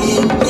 me.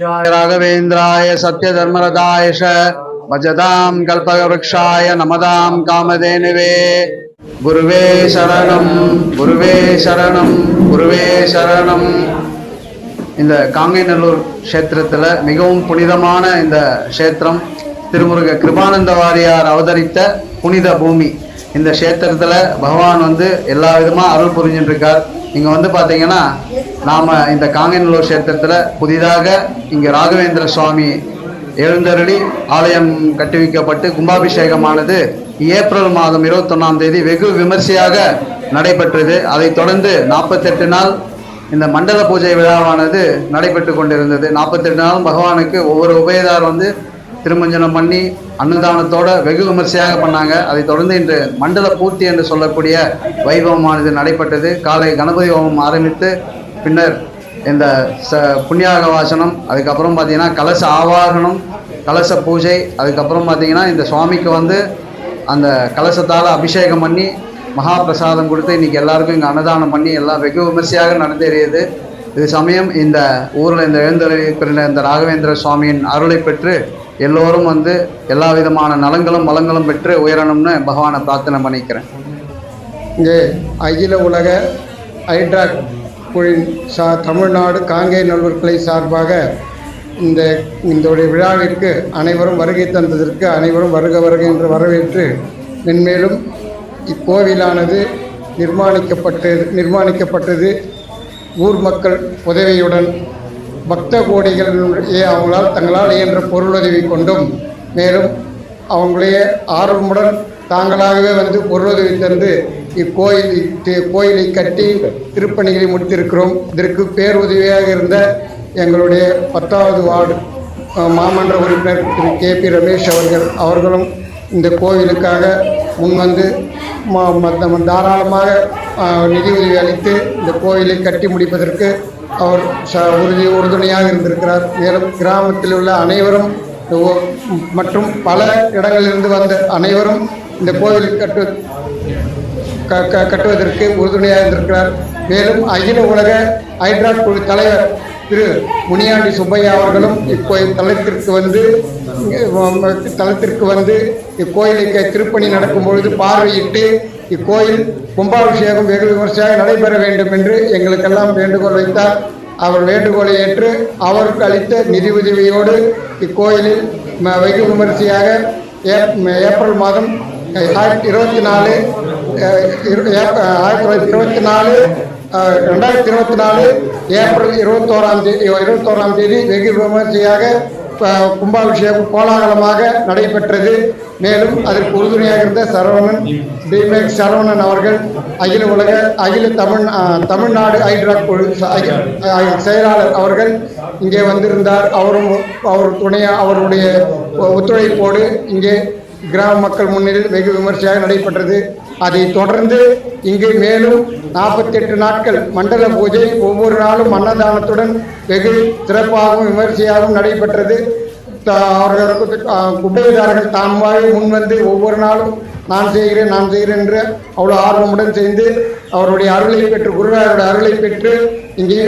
ராகவேந்திராய Satya தர்மரதாயஷ பஜதாம் கல்பவருஷாய நமதாம் காமதேனுவே குருவே சரணம் குருவே சரணம் குருவே சரணம் இந்த காங்கைநல்லூர் கஷேத்திரத்தில் மிகவும் புனிதமான இந்த கஷேத்திரம் திருமுருக கிருபானந்த வாரியார் அவதரித்த புனித பூமி. இந்த க்ஷேத்திரத்தில் பகவான் வந்து எல்லா விதமாக அருள் புரிஞ்சுட்டு இருக்கார் இங்கே வந்து பார்த்தீங்கன்னா நாம் இந்த காங்கைநல்லூர் க்ஷேத்திரத்தில் புதிதாக இங்கே ராகவேந்திர சுவாமி எழுந்தருளி ஆலயம் கட்டுவிக்கப்பட்டு கும்பாபிஷேகமானது ஏப்ரல் மாதம் இருபத்தொன்னாம் தேதி வெகு விமர்சையாக நடைபெற்றது. அதைத் தொடர்ந்து நாற்பத்தெட்டு நாள் இந்த மண்டல பூஜை விழாவானது நடைபெற்று கொண்டிருந்தது. நாற்பத்தெட்டு நாளும் பகவானுக்கு ஒவ்வொரு உபயதார் வந்து திருமஞ்சனம் பண்ணி அன்னதானத்தோட வெகு விமர்சையாக பண்ணாங்க. அதைத் தொடர்ந்து இன்று மண்டல பூர்த்தி என்று சொல்லக்கூடிய வைபவமானது நடைபெற்றது. காலை கணபதி ஹோமம் ஆரம்பித்து பின்னர் இந்த ச புண்ணியாக வாசனம் அதுக்கப்புறம் பார்த்தீங்கன்னா கலச ஆவாகனம் கலச பூஜை அதுக்கப்புறம் பார்த்தீங்கன்னா இந்த சுவாமிக்கு வந்து அந்த கலசத்தால் அபிஷேகம் பண்ணி மகா பிரசாதம் கொடுத்து இன்னைக்கு எல்லாருக்கும் இங்கே அன்னதானம் பண்ணி எல்லாம் வெகு விமர்சையாக நடந்தேறியது. இது சமயம் இந்த ஊரில் இந்த எழுந்தருளிருக்கிற இந்த ராகவேந்திர சுவாமியின் அருளை பெற்று எல்லோரும் வந்து எல்லா விதமான நலங்களும் வளங்களும் பெற்று உயரணும்னு பகவானை பிரார்த்தனை பண்ணிக்கிறேன். இங்கே அகில உலக ஐட்ராக் குழு சா தமிழ்நாடு காங்கேய நல்வர்களை சார்பாக இந்த இந்த விழாவிற்கு அனைவரும் வருகை தந்ததற்கு அனைவரும் வருக வருக என்று வரவேற்று மென்மேலும் இக்கோவிலானது நிர்மாணிக்கப்பட்டது நிர்மாணிக்கப்பட்டது ஊர் மக்கள் உதவியுடன் பக்த கோடிகளுடைய அவங்களால் தங்களால் இயன்ற பொருளுதவி கொண்டும் மேலும் அவங்களே ஆர்வமுடன் தாங்களாகவே வந்து பொருளுதவி தந்து இக்கோயில் கோயிலை கட்டி திருப்பணிகளை முடித்திருக்கிறோம். இதற்கு பேருதவியாக இருந்த எங்களுடைய பத்தாவது வார்டு மாமன்ற உறுப்பினர் திரு. கே. பி. ரமேஷ் அவர்கள் அவர்களும் இந்த கோவிலுக்காக முன்வந்து ம- மத்த- தாராளமாக நிதி உதவி அளித்து இந்த கோயிலை கட்டி முடிப்பதற்கு அவர் ச உறுதி உறுதுணையாக இருந்திருக்கிறார். மேலும் கிராமத்தில் உள்ள அனைவரும் மற்றும் பல இடங்களிலிருந்து வந்த அனைவரும் இந்த கோவில் கட்டு க- க- கட்டுவதற்கு உறுதுணையாக இருந்திருக்கிறார். மேலும் அகில உலக ஹைட்ராட் குழு தலைவர் திரு முனியாண்டி சுப்பையா அவர்களும் இக்கோயில் தளத்திற்கு வந்து தளத்திற்கு வந்து இக்கோயிலுக்கு திருப்பணி நடக்கும் பொழுது பார்வையிட்டு இக்கோயில் கும்பாபிஷேகம் வெகு விமர்சையாக நடைபெற வேண்டும் என்று எங்களுக்கெல்லாம் வேண்டுகோள் வைத்தார். அவர் வேண்டுகோளை ஏற்று அவருக்கு அளித்த நிதி உதவியோடு இக்கோயிலில் ம- வெகு விமரிசையாக ஏப்ரல் மாதம் ஆயிரத்தி இருபத்தி நாலு ஆயிரத்தி தொள்ளாயிரத்தி இருபத்தி நாலு ரெண்டாயிரத்தி இருபத்தி நாலு ஏப்ரல் இருபத்தோராம் தேதி இருபத்தோராம் தேதி வெகு விமர்சையாக கும்பாபிஷேகம் கோலாகலமாக நடைபெற்றது. மேலும் அதற்கு உறுதுணையாக இருந்த சரவணன் டிமேக் சரவணன் அவர்கள் அகில உலக அகில தமிழ் தமிழ்நாடு ஹைட்ராக் குழு செயலாளர் அவர்கள் இங்கே வந்திருந்தார். அவரும் அவர் துணையாக அவருடைய ஒத்துழைப்போடு இங்கே கிராம மக்கள் முன்னிலையில் வெகு விமர்சையாக நடைபெற்றது. அதைத் தொடர்ந்து இங்கு மேலும் நாற்பத்தெட்டு நாட்கள் மண்டல பூஜை ஒவ்வொரு நாளும் அன்னதானத்துடன் வெகு சிறப்பாகவும் விமர்சையாகவும் நடைபெற்றது. த- அவர்களுக்கு அஹ், உபயதாரர்கள் தாமாகவே முன்வந்து ஒவ்வொரு நாளும் நான் செய்கிறேன் நான் செய்கிறேன் என்று அவ்வளோ ஆர்வமுடன் செய்து அவருடைய அருளை பெற்று குருநாதருடைய அருளை பெற்று இங்கே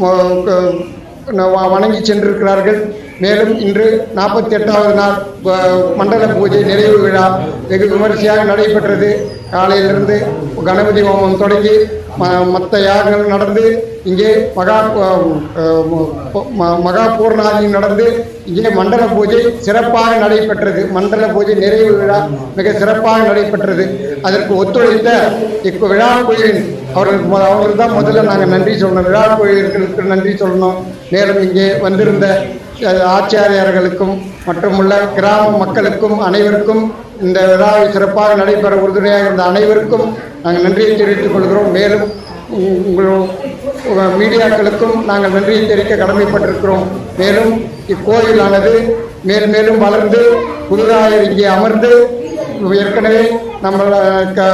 வ- வணங்கி சென்றிருக்கிறார்கள். மேலும் இன்று நாற்பத்தி எட்டாவது நாள் மண்டல பூஜை நிறைவு விழா. வெகு விமரிசையாக நடைபெற்றது. காலையிலிருந்து கணபதி ஹோமம் தொடங்கி ம- மற்ற யாகங்கள் நடந்து இங்கே மகா ம- மகா பூர்ணாதி நடந்து இங்கே மண்டல பூஜை சிறப்பாக நடைபெற்றது. மண்டல பூஜை நிறைவு விழா மிக சிறப்பாக நடைபெற்றது. அதற்கு ஒத்துழைத்த இக்கு விழா குழுவின் அவர்களுக்கு அவர்களுக்கு தான் முதல்ல நாங்கள் நன்றி சொல்லணும். விழா குழுவிற்கு நன்றி சொல்லணும். மேலும் இங்கே வந்திருந்த அஹ், ஆச்சாரியர்களுக்கும் மற்றும் கிராம மக்களுக்கும் அனைவருக்கும் இந்த விழாவை சிறப்பாக நடைபெற உறுதுணையாக இருந்த அனைவருக்கும் நாங்கள் நன்றியை தெரிவித்துக் கொள்கிறோம். மேலும் உங்கள் மீடியாக்களுக்கும் நாங்கள் நன்றியை தெரிவிக்க கடமைப்பட்டிருக்கிறோம். மேலும் இக்கோயிலானது மேலும் மேலும் வளர்ந்து புதிதாக இங்கே அமர்ந்து ஏற்கனவே நம்ம க-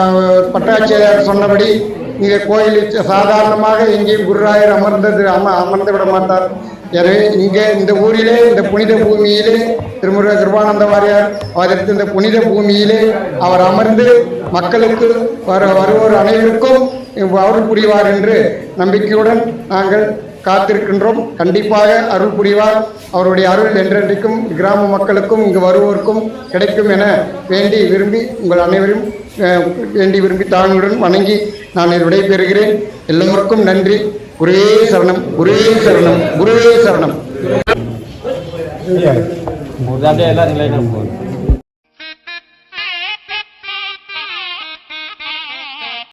பட்டாட்சியர் சொன்னபடி இங்கே கோயிலில் சாதாரணமாக எங்கேயும் குருராயர் அமர்ந்தது அம அமர்ந்து விட மாட்டார். எனவே இங்கே இந்த ஊரிலே இந்த புனித பூமியிலே திருமுருக கிருபானந்த வாரியார் அதற்கு இந்த புனித பூமியிலே அவர் அமர்ந்து மக்களுக்கு வர வருவோர் அனைவருக்கும் அவர் புரிவார் என்று நம்பிக்கையுடன் நாங்கள் காத்திருக்கின்றோம். கண்டிப்பாக அருள் புரிவார். அவருடைய அருள் என்றென்றைக்கும் கிராம மக்களுக்கும் இங்கு வருவோருக்கும் கிடைக்கும் என வேண்டி விரும்பி உங்கள் அனைவரும் வேண்டி விரும்பி தாழ்வுடன் வணங்கி நான் விடைபெறுகிறேன். எல்லோருக்கும் நன்றி. குருவே சரணம் குருவே சரணம் குருவே சரணம்.